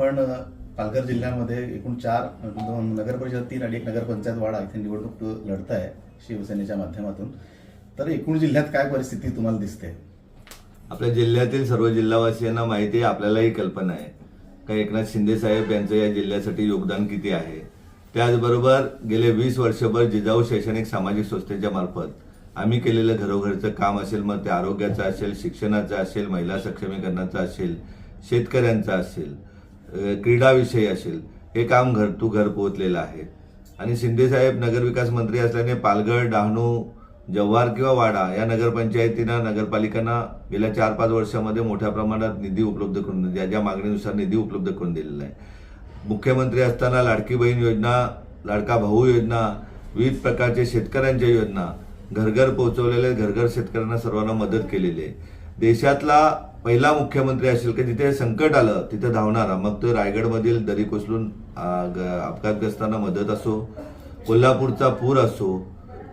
आपण पालघर जिल्ह्यामध्ये एकूण चार दोन नगर परिषद तीन आणि एक नगरपंचायत वाडा इथे निवडणूक लढताय शिवसेनेच्या माध्यमातून. तर एकूण जिल्ह्यात काय परिस्थिती तुम्हाला दिसते? आपल्या जिल्ह्यातील सर्व जिल्हावासियांना माहिती आहे आपल्यालाही कल्पना आहे. का एकनाथ शिंदे साहेब यांचं या जिल्ह्यासाठी योगदान किती आहे? त्याचबरोबर गेले वीस वर्षभर जिजाऊ शैक्षणिक सामाजिक संस्थेच्या मार्फत आम्ही केलेलं घरोघरचं काम असेल मग ते आरोग्याचं असेल शिक्षणाचं असेल महिला सक्षमीकरणाचं असेल शेतकऱ्यांचं असेल क्रीडाविषयी असेल हे काम घर तू घर पोहोचलेलं आहे. आणि शिंदेसाहेब नगरविकास मंत्री असल्याने पालघर डहाणू जव्हार किंवा वाडा या नगरपंचायतींना नगरपालिकांना गेल्या चार पाच वर्षामध्ये मोठ्या प्रमाणात निधी उपलब्ध करून ज्या ज्या मागणीनुसार निधी उपलब्ध करून दिलेला आहे. मुख्यमंत्री असताना लाडकी बहीण योजना लाडका भाऊ योजना विविध प्रकारचे शेतकऱ्यांच्या योजना घरघर पोहोचवलेले घरघर शेतकऱ्यांना सर्वांना मदत केलेली आहे. देशातला पहिला मुख्यमंत्री असेल की जिथे संकट आलं तिथे धावणारा मग तो रायगडमधील दरी कोसळून अपघातग्रस्तांना मदत असो कोल्हापूरचा पूर असो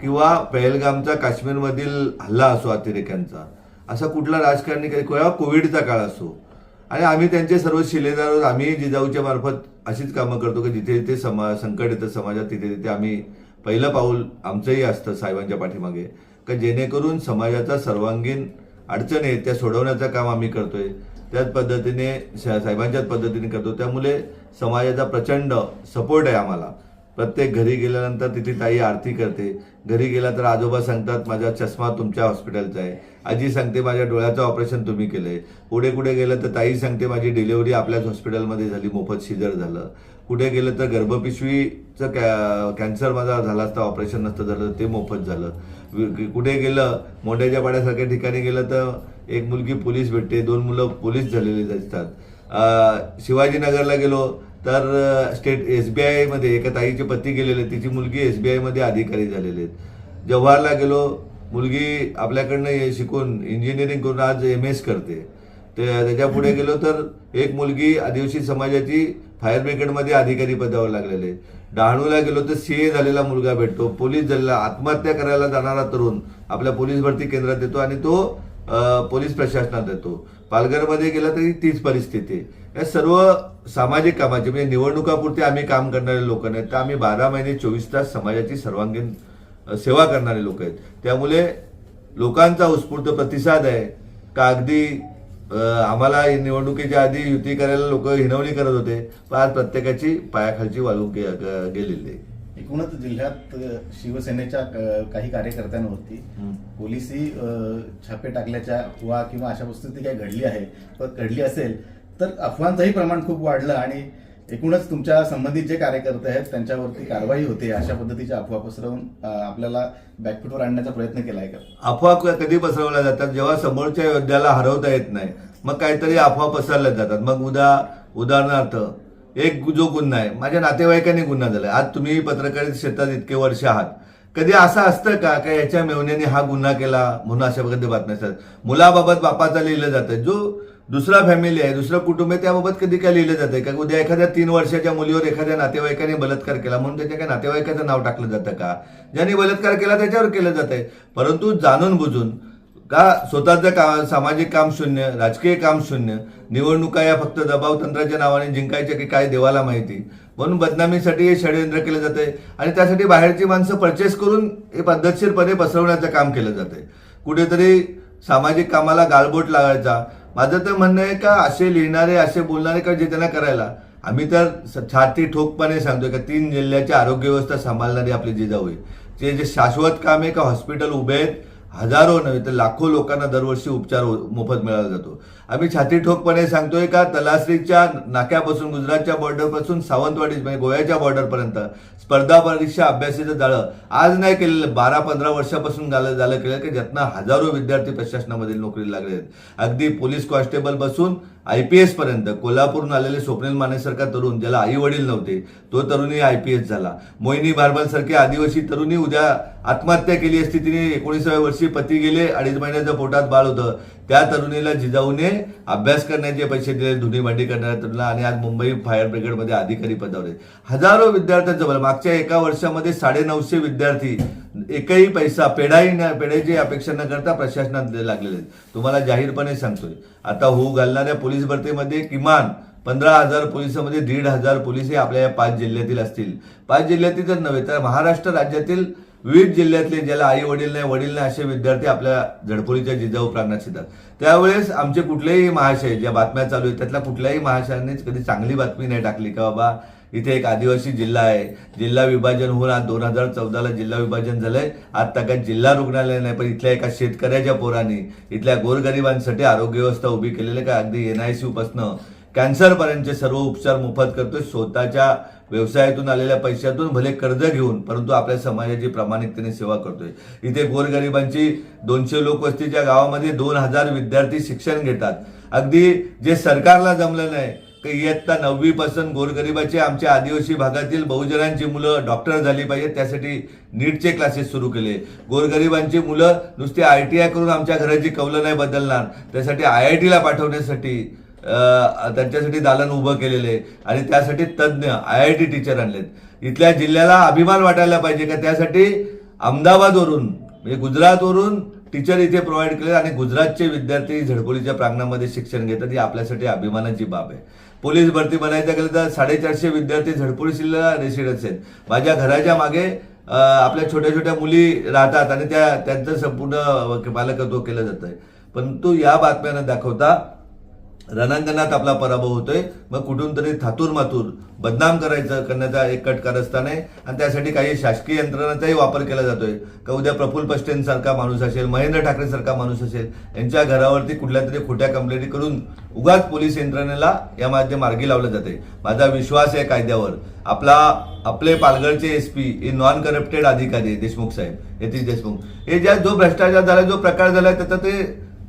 किंवा पहलगामचा काश्मीरमधील हल्ला असो अतिरेक्यांचा असा कुठला राजकारणी काही किंवा कोविडचा काळ असो आणि आम्ही त्यांचे सर्व शिलेदार आहोत. आम्ही जिजाऊच्या मार्फत अशीच कामं करतो की जिथे जिथे समा संकट येतं समाजात तिथे तिथे आम्ही पहिलं पाऊल आमचंही असतं साहेबांच्या पाठीमागे का जेणेकरून समाजाचा सर्वांगीण अडचणी आहेत त्या सोडवण्याचं काम आम्ही करतोय. त्याच पद्धतीने साहेबांच्याच पद्धतीने करतो. त्यामुळे समाजाचा प्रचंड सपोर्ट आहे आम्हाला. प्रत्येक घरी गेल्यानंतर तिथे ताई आरती करते. घरी गेला तर आजोबा सांगतात माझा चष्मा तुमच्या हॉस्पिटलचा आहे. आजी सांगते माझ्या डोळ्याचं ऑपरेशन तुम्ही केलंय. पुढे कुठे गेलं तर ताई सांगते माझी डिलिव्हरी आपल्याच हॉस्पिटलमध्ये झाली मोफत शिजर झालं. कुठे गेलं तर गर्भपिशवीचं कॅ कॅन्सर माझा झाला असता ऑपरेशन नसतं झालं ते मोफत झालं. कुठे गेलं मोठ्याच्या पाड्यासारख्या ठिकाणी गेलं तर एक मुलगी पोलीस भेटते दोन मुलं पोलीस झालेले असतात शिवाजीनगरला गेलो तर स्टेट एस बी आयमध्ये एका ताईचे पती गेलेले तिची मुलगी एस बी आयमध्ये अधिकारी झालेले आहेत. जव्हारला गेलो मुलगी आपल्याकडनं शिकून इंजिनिअरिंग करून आज एम एस करते. ते त्याच्या पुढे गेलो तर एक मुलगी आदिवासी समाजाची फायर ब्रिगेडमध्ये अधिकारी पदावर लागलेले डहाणूला गेलो तर सीए झालेला मुलगा भेटतो. पोलीस झालेला आत्महत्या करायला जाणारा तरुण आपल्या पोलीस भरती केंद्रात येतो आणि तो पोलीस प्रशासनात येतो. पालघरमध्ये गेला तरी तीच परिस्थिती आहे. या सर्व सामाजिक कामाची म्हणजे निवडणुकापुरते आम्ही काम करणारे लोक नाहीत. तर आम्ही बारा महिने चोवीस तास समाजाची सर्वांगीण सेवा करणारे लोक आहेत. त्यामुळे लोकांचा उत्स्फूर्त प्रतिसाद आहे. का अगदी आम्हाला निवडणुकीच्या आधी युती करायला लोक हिनवणी करत होते पण आज प्रत्येकाची पायाखालची वाळू गे- गेलेली आहे एकूणच जिल्ह्यात शिवसेनेच्या काही कार्यकर्त्यांवरती. पोलिसी छापे टाकल्याच्या अफवा किंवा अशा परिस्थिती काही घडली आहे पण घडली असेल तर अफवांचंही प्रमाण खूप वाढलं आणि एकूणच तुमच्या संबंधित जे कार्यकर्ते आहेत त्यांच्यावरती कारवाई होते अशा पद्धतीच्या अफवा पसरवून आपल्याला बॅकफुटवर आणण्याचा प्रयत्न केला आहे का? अफवा कधी पसरवल्या जातात? जेव्हा समोरच्या योद्ध्याला हरवता येत नाही मग काहीतरी अफवा पसरल्या जातात. मग उदा उदाहरणार्थ एक जो गुन्हा आहे माझ्या नातेवाईकांनी गुन्हा झालाय. आज तुम्ही पत्रकारित क्षेत्रात इतके वर्ष आहात. कधी असं असतं का का याच्या मेवण्याने हा गुन्हा केला? म्हणून अशा पद्धती बातम्या असतात. मुलाबाबत बापाचा लिहिलं जातं. जो दुसरा फॅमिली आहे दुसरं कुटुंब आहे त्याबाबत कधी काय लिहिलं जातं का उद्या एखाद्या तीन वर्षाच्या मुलीवर एखाद्या नातेवाईकाने बलात्कार केला म्हणून त्याच्या काय नातेवाईकाचं नाव टाकलं जातं का? ज्याने बलात्कार केला त्याच्यावर केलं जात आहे परंतु जाणून बुजून का स्वतःचं का सामाजिक काम शून्य राजकीय काम शून्य निवडणुका या फक्त दबाव तंत्राच्या नावाने जिंकायच्या की काय देवाला माहिती? म्हणून बदनामीसाठी हे षडयंत्र केलं जातंय. आणि त्यासाठी बाहेरची माणसं परचेस करून हे पद्धतशीरपणे पसरवण्याचं काम केलं जातंय. कुठेतरी सामाजिक कामाला गाळबोट लागायचा माझं तर म्हणणं आहे का असे लिहिणारे असे बोलणारे का जे त्यांना करायला? आम्ही तर छाती ठोकपणे सांगतोय का तीन जिल्ह्याची आरोग्य व्यवस्था सांभाळणारी आपली जिजाऊ आहे. जे जे शाश्वत काम आहे का हॉस्पिटल उभे आहेत हजारो नव्हे तर लाखो लोकांना दरवर्षी उपचार हो- मोफत मिळाला जातो. आम्ही छाती ठोकपणे सांगतोय का तलासरीच्या नाक्यापासून गुजरातच्या बॉर्डरपासून सावंतवाडी म्हणजे गोव्याच्या बॉर्डरपर्यंत स्पर्धा परीक्षा अभ्यासाचं जाळं. आज नाही केलेलं बारा पंधरा वर्षापासून झालं झालं केलं की ज्यातनं हजारो विद्यार्थी प्रशासनामध्ये नोकरी लागले आहेत. अगदी पोलीस कॉन्स्टेबल बसून आय पी एस पर्यंत कोल्हापूरहून आलेले स्वप्नील मानेसारखा तरुण ज्याला आई वडील नव्हते तो तरुणी आय पी एस झाला. मोहिनी बारबल सारखी आदिवासी तरुणी उद्या आत्महत्या केली असती तिने एकोणीसाव्या वर्षी पती गेले अडीच महिन्याचं पोटात बाळ होतं. त्या तरुणीला जिजाऊने अभ्यास करण्याचे पैसे दिले धुनी भांडी करणाऱ्या तरुणीला आणि आज मुंबई फायर ब्रिगेडमध्ये अधिकारी पदावर हजारो विद्यार्थ्यांजवळ मागच्या एका वर्षामध्ये साडे नऊशे विद्यार्थी एकही पैसा पेढाही न पेढ्याची अपेक्षा न करता प्रशासनात लागलेले आहेत. तुम्हाला जाहीरपणे सांगतोय आता होऊ घालणाऱ्या पोलीस भरतीमध्ये किमान पंधरा हजार पोलिसांमध्ये दीड हजार पोलीस हे आपल्या या पाच जिल्ह्यातील असतील. पाच जिल्ह्यातील तर नव्हे तर महाराष्ट्र राज्यातील विविध जिल्ह्यातले ज्याला आई वडील नाही वडील नाही असे विद्यार्थी आपल्या झडपोलीच्या जिजाऊ प्रांगणात शिकतात त्यावेळेस आमचे कुठलेही महाशय ज्या बातम्या चालू आहेत त्यातल्या कुठल्याही महाशयानेच कधी चांगली बातमी नाही टाकली का बाबा? इथे एक आदिवासी जिल्हा आहे. जिल्हा विभाजन होऊन आज दोन हजार चौदाला जिल्हा विभाजन झालंय. आज काय जिल्हा रुग्णालय नाही पण इथल्या एका शेतकऱ्याच्या पोरांनी इथल्या गोरगरिबांसाठी आरोग्य व्यवस्था उभी केलेली आहे. का अगदी सी पासनं कॅन्सरपर्यंतचे सर्व उपचार मोफत करतोय. स्वतःच्या व्यवसायातून आलेल्या पैशातून भले कर्ज घेऊन परंतु आपल्या समाजाची प्रामाणिकतेने सेवा करतोय. इथे गोरगरिबांची दोनशे लोकवस्तीच्या गावामध्ये दोन हजार विद्यार्थी शिक्षण घेतात. अगदी जे सरकारला जमलं नाही इयत्ता नववी पासून गोरगरिबाचे आमच्या आदिवासी भागातील बहुजनांची मुलं डॉक्टर झाली पाहिजेत. त्यासाठी नीटचे क्लासेस सुरू केले. गोरगरिबांची मुलं नुसते आय टी आय करून आमच्या घराची कौलं नाही बदलणार. त्यासाठी आय आय टीला पाठवण्यासाठी त्यांच्यासाठी दालन उभं केलेले आणि त्यासाठी तज्ज्ञ आय आय टी टीचर आणलेत. इथल्या जिल्ह्याला अभिमान वाटायला पाहिजे का? त्यासाठी अहमदाबादवरून म्हणजे गुजरातवरून टीचर इथे प्रोव्हाइड केले आणि गुजरातचे विद्यार्थी झडपोलीच्या प्रांगणामध्ये शिक्षण घेतात. ही आपल्यासाठी अभिमानाची बाब आहे. पोलीस भरती बनायचं गेलं तर साडेचारशे विद्यार्थी झडपोली जिल्ह्याला रेसिडेन्स आहेत. माझ्या घराच्या मागे आपल्या छोट्या छोट्या मुली राहतात आणि त्या त्यांचं संपूर्ण पालकत्व केलं जातं परंतु या बातम्या दाखवता रणांगणात आपला पराभव होतोय. मग कुठून तरी थातूर मातूर बदनाम करायचं करण्याचा एक कट कारस्थान आहे. आणि त्यासाठी काही शासकीय यंत्रणांचाही वापर केला जातोय. का उद्या प्रफुल्ल पष्टेंसारखा माणूस असेल महेंद्र ठाकरे सारखा माणूस असेल यांच्या घरावरती कुठल्या तरी खोट्या कंप्लेंटी करून उगाच पोलीस यंत्रणेला यामध्ये मार्गी लावलं जाते माझा विश्वास आहे कायद्यावर. आपला आपले पालघरचे एस पी हे नॉन करप्टेड अधिकारी देशमुख साहेब यतीश देशमुख. हे ज्या जो भ्रष्टाचार झाला जो प्रकार झाला त्याचा ते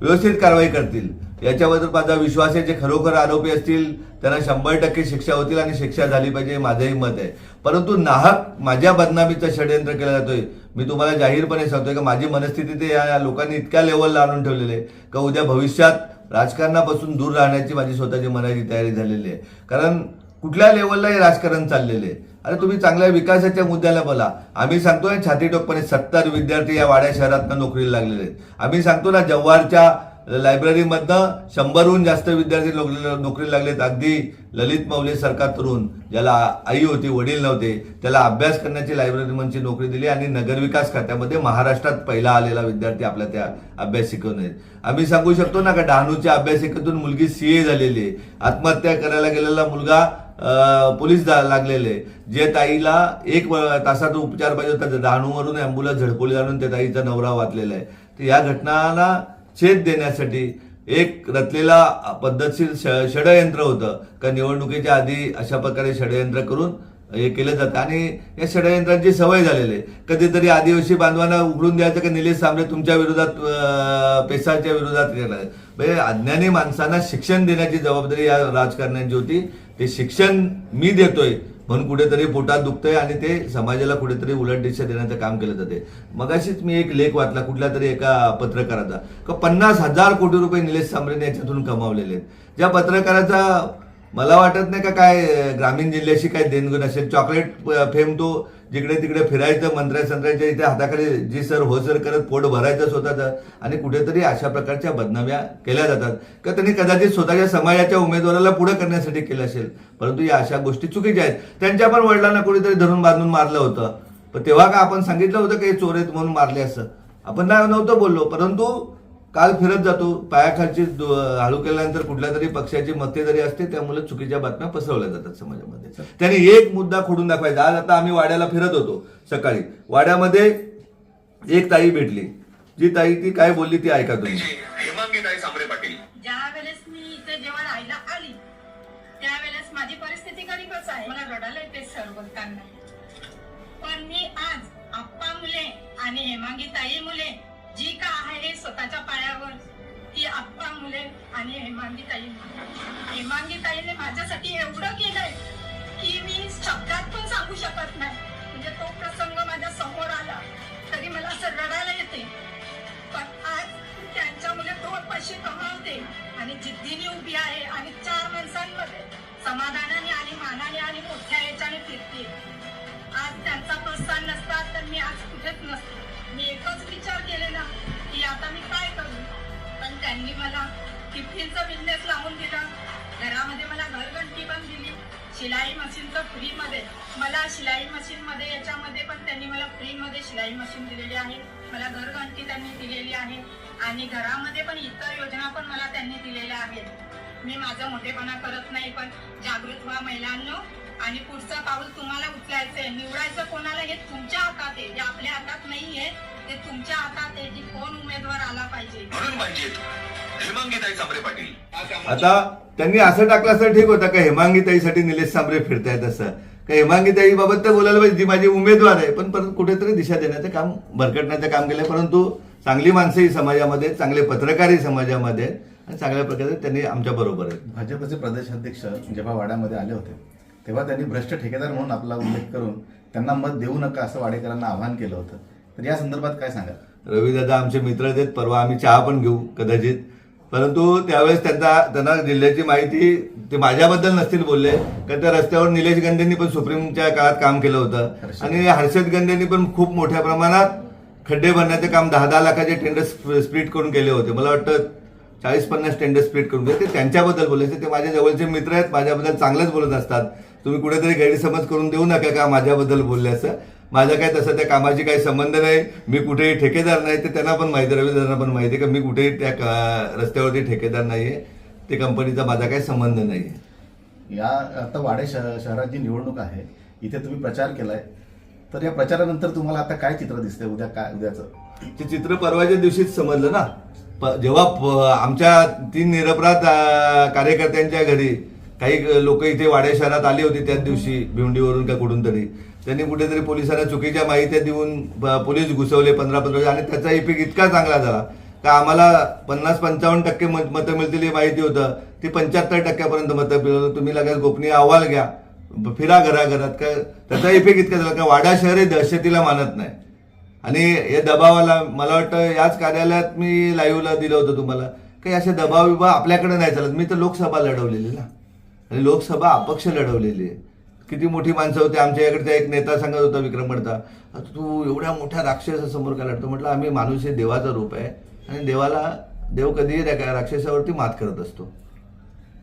व्यवस्थित कारवाई करतील. याच्याबद्दल माझा विश्वास आहे जे खरोखर आरोपी असतील त्यांना शंभर टक्के शिक्षा होतील आणि शिक्षा झाली पाहिजे हे माझंही मत आहे. परंतु नाहक माझ्या बदनामीचं षडयंत्र केलं जातोय. मी तुम्हाला जाहीरपणे सांगतोय की माझी मनस्थिती ते या लोकांनी इतक्या लेवलला आणून ठेवलेले आहे का उद्या भविष्यात राजकारणापासून दूर राहण्याची माझी स्वतःची मनाची तयारी झालेली आहे. कारण कुठल्या लेवलला हे राजकारण चाललेले आहे? अरे तुम्ही चांगल्या विकासाच्या मुद्द्याला बोला. आम्ही सांगतोय छातीटोकपणे सत्तर विद्यार्थी या वाड्या शहरातनं नोकरीला लागलेले आहेत. आम्ही सांगतो ना जव्हारच्या लायब्ररीमधनं शंभरहून जास्त विद्यार्थी नोकरी नोकरी लागलेत. अगदी ललित मौले सारखा तरुण ज्याला आई होती वडील नव्हते त्याला अभ्यास करण्याची लायब्ररीमनची नोकरी दिली आणि नगरविकास खात्यामध्ये महाराष्ट्रात पहिला आलेला विद्यार्थी आपल्या त्या अभ्यासिकेतून आहेत आम्ही सांगू शकतो ना का डहाणूच्या अभ्यासिकेतून मुलगी सीए झालेली आहे. आत्महत्या करायला गेलेला मुलगा पोलीस लागलेले जे ताईला एक तासात तासाचा उपचार पाहिजे होता डहाणूवरून अँब्युलन्स झडपोली आणून त्या ताईचा नवरा वाचलेला आहे. तर या घटनाला छेद देण्यासाठी एक रचलेला पद्धतशीर ष- षडयंत्र होतं. का निवडणुकीच्या आधी अशा प्रकारे षडयंत्र करून हे केलं जातं. आणि या षडयंत्रांची सवय झालेली आहे. कधीतरी आदिवासी बांधवांना उघडून द्यायचं की निलेश सांबरे तुमच्या विरोधात पेशाच्या विरोधात केलं म्हणजे अज्ञानी माणसांना शिक्षण देण्याची जबाबदारी या राजकारण्यांची होती. ते शिक्षण मी देतोय. म्हणून कुठेतरी पोटात दुखतंय आणि ते समाजाला कुठेतरी उलट दिशा देण्याचं काम केलं जाते. मगाशीच मी एक लेख वाचला कुठल्या तरी एका पत्रकाराचा का पन्नास हजार कोटी रुपये निलेश सांबरेने याच्यातून कमावलेले आहेत. ज्या पत्रकाराचा मला वाटत नाही का काय ग्रामीण जिल्ह्याशी काय देणगण असेल चॉकलेट फेम तो जिकडे तिकडे फिरायचं मंत्र्या संत्र्याच्या इथे हाताखाली जी सर हो सर करत पोट भरायचं स्वतःचं आणि कुठेतरी अशा प्रकारच्या बदनाम्या केल्या जातात. का त्यांनी कदाचित स्वतःच्या समाजाच्या उमेदवाराला पुढे करण्यासाठी केलं असेल. परंतु या अशा गोष्टी चुकीच्या आहेत. त्यांच्या पण वडिलांना कुठेतरी धरून बांधून मारलं होतं. पण तेव्हा का आपण सांगितलं होतं की चोरेत म्हणून मारले असं? आपण नाही नव्हतं बोललो. परंतु काल फिरत जातो पायाखालची दु- हळू केल्यानंतर कुठल्या तरी पक्षाची मक्तेदारी असते त्यामुळे चुकीच्या बातम्या पसरवल्या जातात समाजामध्ये. त्याने एक मुद्दा खोडून दाखवायचा. आज आता आम्ही वाड्याला फिरत होतो सकाळी. वाड्यामध्ये एक ताई भेटली. जी ताई ती काय बोलली ती ऐका तुम्ही. हेमांगीताई सांबरे पाटील. ज्या वेळेस मी इथे जेव्हा राहायला आली त्यावेळेस माझी परिस्थिती गरीबच आहे. मला रडायला येते सर बोलताना. पण मी आज आप्पा मुले आणि हेमांगी ताई मुले जी का आहे स्वतःच्या पायावर? ती आप्पा मुले आणि हेमांगी ताई. हेमांगी ताईने माझ्यासाठी एवढं केलंय की मी शब्दात पण सांगू शकत नाही. म्हणजे तो प्रसंग माझ्यासमोर आला तरी मला असं रडायला येते. पण आज त्यांच्या मुले दोन पैसे कमावते आणि जिद्दीने उभी आहे आणि चार माणसांमध्ये समाधानाने आणि मानाने आणि मोठ्या याच्याने फिरते. आज त्यांचा प्रोत्साहन नसता तर मी आज कुठेच नसते. मी एकच विचार केलेला की आता मी काय करू? पण त्यांनी मला टिफिनचा बिझनेस लावून दिला. घरामध्ये मला घरघंटी पण दिली. शिलाई मशीनचं फ्रीमध्ये मला शिलाई मशीनमध्ये याच्यामध्ये पण त्यांनी मला फ्रीमध्ये शिलाई मशीन दिलेली आहे. मला घरघंटी त्यांनी दिलेली आहे. आणि घरामध्ये पण इतर योजना पण मला त्यांनी दिलेल्या आहेत. मी माझा मोठेपणा करत नाही पण जागृत व्हा महिलांनो. आणि पुढचं पाऊल तुम्हाला उचलायचंय. निवडायचं कोणाला हे तुमच्या तुमच्या हातात आहे की कोण उमेदवार आला पाहिजे? म्हणून पाहिजेत हेमांगीताई सांबरे पाटील. आता त्यांनी असं टाकलं असं ठीक होतं का हेमांगीताईसाठी निलेश सांबरे फिरतायत असं? का हेमांगीताई बाबत तर बोलायला पाहिजे ती माझी उमेदवार आहे. पण परत कुठेतरी दिशा देण्याचं काम भरकटण्याचं काम केलं परंतु चांगली माणसंही समाजामध्ये चांगले पत्रकारही समाजामध्ये आणि चांगल्या प्रकारे त्यांनी आमच्या बरोबर आहेत. भाजपचे प्रदेशाध्यक्ष जेव्हा वाड्यामध्ये आले होते तेव्हा त्यांनी भ्रष्ट ठेकेदार म्हणून आपला उल्लेख करून त्यांना मत देऊ नका असं वाडेकरांना आवाहन केलं होतं. तर या संदर्भात काय सांगा रविदादा आमचे मित्र आहेत परवा आम्ही चहा पण घेऊ कदाचित. परंतु त्यावेळेस त्यांना त्यांना जिल्ह्याची माहिती ते माझ्याबद्दल नसतील बोलले कारण त्या रस्त्यावर निलेश गंधेंनी पण सुप्रीमच्या काळात काम केलं होतं. आणि हर्षद गंधेंनी पण खूप मोठ्या प्रमाणात खड्डे भरण्याचे काम दहा दहा लाखाचे टेंडर स्प्लिट करून केले होते. मला वाटतं चाळीस पन्नास टेंडर स्प्लिट करून केले. ते त्यांच्याबद्दल बोलायचे ते माझ्या जवळचे मित्र आहेत माझ्याबद्दल चांगलेच बोलत असतात. तुम्ही कुठेतरी गैरसमज करून देऊ नका का माझ्याबद्दल बोलले असं? माझा काय तसं त्या कामाशी काही संबंध नाही. मी कुठेही ठेकेदार नाही ते त्यांना पण माहिती रवीदारांना पण माहिती आहे का मी कुठेही त्या रस्त्यावरती ठेकेदार नाहीये. ते कंपनीचा माझा काही संबंध नाहीये. या आता वाडे शह- शहरात जी निवडणूक आहे. इथे तुम्ही प्रचार केलाय. तर या प्रचारानंतर तुम्हाला आता काय चित्र दिसतंय उद्या काय उद्याचं? ते चित्र परवाच्या दिवशीच समजलं ना. जेव्हा आमच्या तीन निरपराध कार्यकर्त्यांच्या घरी काही लोक इथे वाड्या शहरात आली होती त्याच दिवशी भिवंडीवरून का कुठून तरी. त्यांनी कुठेतरी पोलिसांना चुकीच्या माहित्या देऊन पोलीस घुसवले पंधरा पंधरा आणि त्याचा इफेक्ट इतका चांगला झाला का आम्हाला पन्नास पंचावन्न टक्के मत- मतं मिळतील हे माहिती होतं. ती पंच्याहत्तर टक्क्यापर्यंत मतं मिळवलं तुम्ही लगेच गोपनीय अहवाल घ्या. फिरा घराघरात. का त्याचा इफेक्ट इतका झाला का वाडा शहर हे दहशतीला मानत नाही. आणि या दबावाला मला वाटतं याच कार्यालयात मी लाईव्हला दिलं होतं तुम्हाला. काही असे दबाव विभाग आपल्याकडे नाही चालत. मी तर लोकसभा लढवलेली ना. आणि लोकसभा अपक्ष लढवलेली आहे. किती मोठी माणसं होती आमच्या इकडचा एक नेता सांगत होता विक्रम मडता. "आता तू एवढ्या मोठ्या राक्षसासमोर काय लढतो? म्हटलं आम्ही माणूस हे देवाचं रूप आहे आणि देवाला देव कधीही राक्षसावरती मात करत असतो.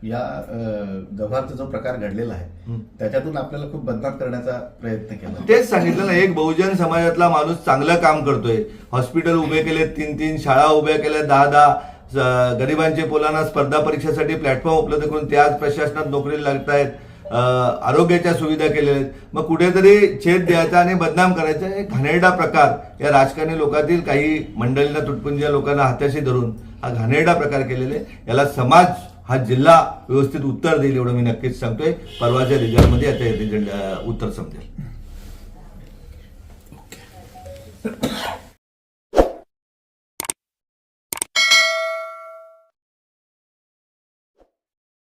या अं, गव्हारचा जो प्रकार घडलेला आहे. त्याच्यातून आपल्याला खूप बदनाम करण्याचा प्रयत्न केला. तेच सांगितलं ना एक बहुजन समाजातला माणूस चांगलं काम करतोय. हॉस्पिटल उभे केले तीन तीन शाळा उभ्या केल्या दहा दहा गरिबांचे पोलांना स्पर्धा परीक्षेसाठी प्लॅटफॉर्म उपलब्ध करून ते आज प्रशासनात नोकरीला लागतायत. अं, आरोग्याच्या सुविधा केलेल्या आहेत. मग कुठेतरी छेद द्यायचा आणि बदनाम करायचा हे घाणेरडा प्रकार या राजकारणी लोकातील काही मंडळींना तुटपुंज्या लोकांना हाताशी धरून हा घाणेरडा प्रकार केलेले याला समाज हा जिल्हा व्यवस्थित उत्तर देईल एवढं मी नक्कीच सांगतोय. परवाच्या रिझल्टमध्ये याचं रिझल्ट उत्तर समजेल.